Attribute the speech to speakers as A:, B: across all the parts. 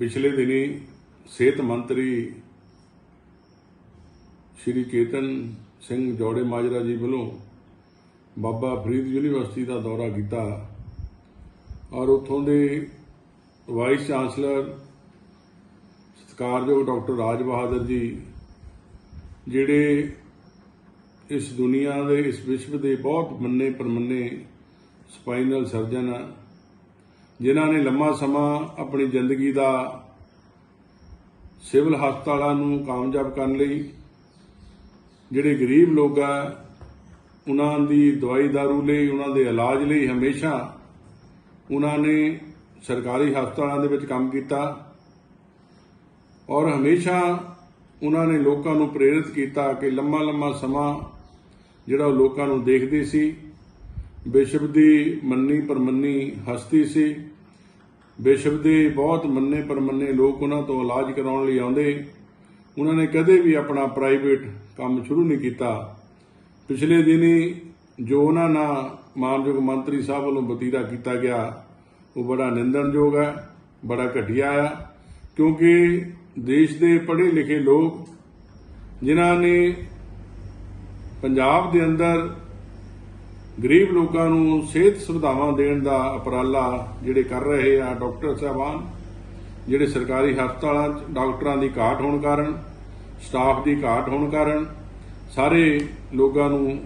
A: ਪਿਛਲੇ ਦਿਨੀ ਸਿਹਤ ਮੰਤਰੀ ਸ਼੍ਰੀ ਚੇਤਨ ਸਿੰਘ ਜੋੜੇ ਮਾਜਰਾ ਜੀ ਵੱਲੋਂ ਬਾਬਾ ਫਰੀਦ ਯੂਨੀਵਰਸਿਟੀ ਦਾ ਦੌਰਾ ਕੀਤਾ ਔਰ ਉੱਥੋਂ ਦੇ ਵਾਈਸ ਚਾਂਸਲਰ ਸਤਿਕਾਰਯੋਗ ਡਾਕਟਰ ਰਾਜ ਬਹਾਦਰ ਜੀ, ਜਿਹੜੇ ਇਸ ਦੁਨੀਆ ਦੇ, ਇਸ ਵਿਸ਼ਵ ਦੇ ਬਹੁਤ ਮੰਨੇ ਪਰਮੰਨੇ ਸਪਾਈਨਲ ਸਰਜਨ ਜਿਨ੍ਹਾਂ ਨੇ ਲੰਮਾ ਸਮਾਂ ਆਪਣੀ ਜ਼ਿੰਦਗੀ ਦਾ ਸਿਵਲ ਹਸਪਤਾਲਾਂ ਨੂੰ ਕਾਮਯਾਬ ਕਰਨ ਲਈ, ਜਿਹੜੇ ਗਰੀਬ ਲੋਕ ਆ, ਉਹਨਾਂ ਦੀ ਦਵਾਈ ਦਾਰੂ ਲਈ, ਉਹਨਾਂ ਦੇ ਇਲਾਜ ਲਈ ਹਮੇਸ਼ਾ ਉਹਨਾਂ ਨੇ ਸਰਕਾਰੀ ਹਸਪਤਾਲਾਂ ਦੇ ਵਿੱਚ ਕੰਮ ਕੀਤਾ ਔਰ ਹਮੇਸ਼ਾ ਉਹਨਾਂ ਨੇ ਲੋਕਾਂ ਨੂੰ ਪ੍ਰੇਰਿਤ ਕੀਤਾ ਕਿ ਲੰਮਾ ਲੰਮਾ ਸਮਾਂ ਜਿਹੜਾ ਉਹ ਲੋਕਾਂ ਨੂੰ ਦੇਖਦੇ ਸੀ। ਵਿਸ਼ਵ ਦੀ ਮੰਨੀ ਪਰਮੰਨੀ ਹਸਤੀ ਸੀ। ਵਿਸ਼ਵ ਦੇ ਬਹੁਤ ਮੰਨੇ ਪਰਮੰਨੇ ਲੋਕ ਉਹਨਾਂ ਤੋਂ ਇਲਾਜ ਕਰਾਉਣ ਲਈ ਆਉਂਦੇ। ਉਹਨਾਂ ਨੇ ਕਦੇ ਵੀ ਆਪਣਾ ਪ੍ਰਾਈਵੇਟ ਕੰਮ ਸ਼ੁਰੂ ਨਹੀਂ ਕੀਤਾ। ਪਿਛਲੇ ਦਿਨੀ ਜੋ ਉਹਨਾਂ ਨਾਲ ਮਾਨਯੋਗ ਮੰਤਰੀ ਸਾਹਿਬ ਵੱਲੋਂ ਬਤੀਰਾ ਕੀਤਾ ਗਿਆ, ਉਹ ਬੜਾ ਨਿੰਦਣਯੋਗ ਹੈ, ਬੜਾ ਘਟੀਆ ਆ ਕਿਉਂਕਿ ਦੇਸ਼ ਦੇ ਪੜ੍ਹੇ ਲਿਖੇ ਲੋਕ, ਜਿਨ੍ਹਾਂ ਨੇ ਪੰਜਾਬ ਦੇ ਅੰਦਰ ਗਰੀਬ ਲੋਕਾਂ ਨੂੰ ਸਿਹਤ ਸੁਵਿਧਾਵਾਂ ਦੇਣ ਦਾ ਉਪਰਾਲਾ ਜਿਹੜੇ ਕਰ ਰਹੇ ਆ ਡਾਕਟਰ ਸਾਹਿਬਾਨ, ਜਿਹੜੇ ਸਰਕਾਰੀ ਹਸਪਤਾਲਾਂ 'ਚ ਡਾਕਟਰਾਂ ਦੀ ਘਾਟ ਹੋਣ ਕਾਰਨ, ਸਟਾਫ ਦੀ ਘਾਟ ਹੋਣ ਕਾਰਨ, ਸਾਰੇ ਲੋਕਾਂ ਨੂੰ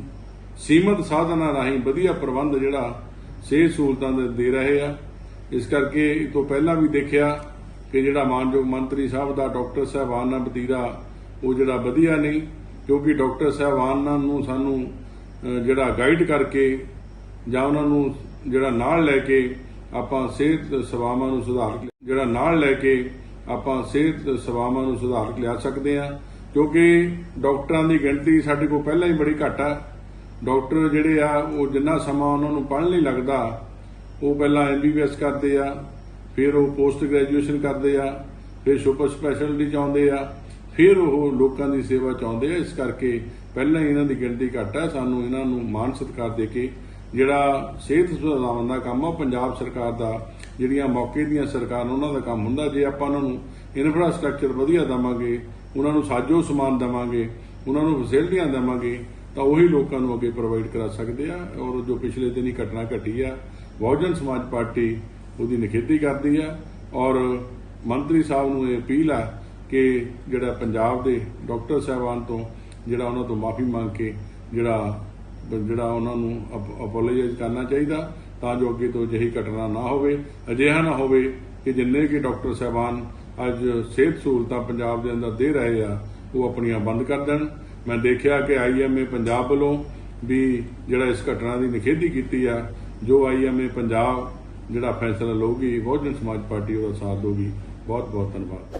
A: ਸੀਮਤ ਸਾਧਨਾਂ ਰਾਹੀਂ ਵਧੀਆ ਪ੍ਰਬੰਧ ਜਿਹੜਾ ਸਿਹਤ ਸਹੂਲਤਾਂ ਦੇ ਦੇ ਰਹੇ ਆ। ਇਸ ਕਰਕੇ ਇਹ ਤੋਂ ਪਹਿਲਾਂ ਵੀ ਦੇਖਿਆ ਕਿ ਜਿਹੜਾ ਮਾਨਯੋਗ ਮੰਤਰੀ ਸਾਹਿਬ ਦਾ ਡਾਕਟਰ ਸਾਹਿਬਾਨ ਨਾਲ ਬਤੀਰਾ ਉਹ ਜਿਹੜਾ ਵਧੀਆ ਨਹੀਂ, ਕਿਉਂਕਿ ਡਾਕਟਰ ਸਾਹਿਬਾਨਾਂ ਨੂੰ ਸਾਨੂੰ ਜਿਹੜਾ ਗਾਈਡ ਕਰਕੇ ਜਾਂ ਉਹਨਾਂ ਨੂੰ ਜਿਹੜਾ ਨਾਲ ਲੈ ਕੇ ਆਪਾਂ ਸਿਹਤ ਸੇਵਾਵਾਂ ਨੂੰ ਸੁਧਾਰ ਜਿਹੜਾ ਨਾਲ ਲੈ ਕੇ ਆਪਾਂ ਸਿਹਤ ਸੇਵਾਵਾਂ ਨੂੰ ਸੁਧਾਰ ਲਿਆ ਸਕਦੇ ਆ ਕਿਉਂਕਿ ਡਾਕਟਰਾਂ ਦੀ ਗਿਣਤੀ ਸਾਡੇ ਕੋਲ ਪਹਿਲਾਂ ਹੀ ਬੜੀ ਘੱਟ ਆ। ਡਾਕਟਰ ਜਿਹੜੇ ਆ, ਉਹ ਜਿੰਨਾ ਸਮਾਂ ਉਹਨਾਂ ਨੂੰ ਪੜ੍ਹਨ ਲਈ ਲੱਗਦਾ, ਉਹ ਪਹਿਲਾਂ ਐਮਬੀਬੀਐਸ ਕਰਦੇ ਆ, ਫਿਰ ਉਹ ਪੋਸਟ ਗ੍ਰੈਜੂਏਸ਼ਨ ਕਰਦੇ ਆ, ਫਿਰ ਸੁਪਰ ਸਪੈਸ਼ਲਿਟੀ ਚਾਹੁੰਦੇ ਆ। ਫਿਰ ਉਹ ਲੋਕਾਂ ਦੀ ਸੇਵਾ ਚਾਹੁੰਦੇ ਆ। ਇਸ ਕਰਕੇ ਪਹਿਲਾਂ ਹੀ ਇਹਨਾਂ ਦੀ ਗਿਣਤੀ ਘੱਟ ਹੈ ਸਾਨੂੰ ਇਹਨਾਂ ਨੂੰ ਮਾਨ ਸਤਿਕਾਰ ਦੇ ਕੇ ਜਿਹੜਾ ਸਿਹਤ ਸੁਧਾਰਨ ਦਾ ਕੰਮ ਆ, ਉਹ ਪੰਜਾਬ ਸਰਕਾਰ ਦਾ ਜਿਹੜੀਆਂ ਮੌਕੇ ਦੀਆਂ ਸਰਕਾਰਾਂ ਉਹਨਾਂ ਦਾ ਕੰਮ ਹੁੰਦਾ। ਜੇ ਆਪਾਂ ਉਹਨਾਂ ਨੂੰ ਇਨਫਰਾਸਟ੍ਰਕਚਰ ਵਧੀਆ ਦੇਵਾਂਗੇ, ਉਹਨਾਂ ਨੂੰ ਸਾਜੋ ਸਮਾਨ ਦੇਵਾਂਗੇ, ਉਹਨਾਂ ਨੂੰ ਫੈਸਿਲਿਟੀਆਂ ਦੇਵਾਂਗੇ, ਤਾਂ ਉਹੀ ਲੋਕਾਂ ਨੂੰ ਅੱਗੇ ਪ੍ਰੋਵਾਈਡ ਕਰਾ ਸਕਦੇ ਆ। ਔਰ ਜੋ ਪਿਛਲੇ ਦਿਨੀ ਘਟਨਾ ਘਟੀ ਆ, ਬਹੁਜਨ ਸਮਾਜ ਪਾਰਟੀ ਉਹਦੀ ਨਿਖੇਧੀ ਕਰਦੀ ਆ। ਔਰ ਮੰਤਰੀ ਸਾਹਿਬ ਨੂੰ ਇਹ ਅਪੀਲ ਆ ਕਿ ਜਿਹੜਾ ਪੰਜਾਬ ਦੇ ਡਾਕਟਰ ਸਾਹਿਬਾਨ ਤੋਂ ਜਿਹੜਾ ਉਹਨਾਂ ਤੋਂ ਮਾਫੀ ਮੰਗ ਕੇ ਜਿਹੜਾ ਜਿਹੜਾ ਉਹਨਾਂ ਨੂੰ ਅਪੋਲੋਜਾਈਜ਼ ਕਰਨਾ ਚਾਹੀਦਾ, ਤਾਂ ਜੋ ਅੱਗੇ ਤੋਂ ਅਜਿਹੀ ਘਟਨਾ ਨਾ ਹੋਵੇ, ਅਜਿਹਾ ਨਾ ਹੋਵੇ ਕਿ ਜਿੰਨੇ ਕਿ ਡਾਕਟਰ ਸਾਹਿਬਾਨ ਅੱਜ ਸਿਹਤ ਸਹੂਲਤਾਂ ਪੰਜਾਬ ਦੇ ਅੰਦਰ ਦੇ ਰਹੇ ਆ, ਉਹ ਆਪਣੀਆਂ ਬੰਦ ਕਰ ਦੇਣ। ਮੈਂ ਦੇਖਿਆ ਕਿ ਆਈਐਮਏ ਪੰਜਾਬ ਵੱਲੋਂ ਵੀ ਜਿਹੜਾ ਇਸ ਘਟਨਾ ਦੀ ਨਿਖੇਧੀ ਕੀਤੀ ਆ, ਜੋ ਆਈਐਮਏ ਪੰਜਾਬ ਜਿਹੜਾ ਫੈਸਲਾ ਲਊਗੀ, ਬਹੁਜਨ ਸਮਾਜ ਪਾਰਟੀ ਉਹਦਾ ਸਾਥ ਦੇਊਗੀ। ਬਹੁਤ ਬਹੁਤ ਧੰਨਵਾਦ।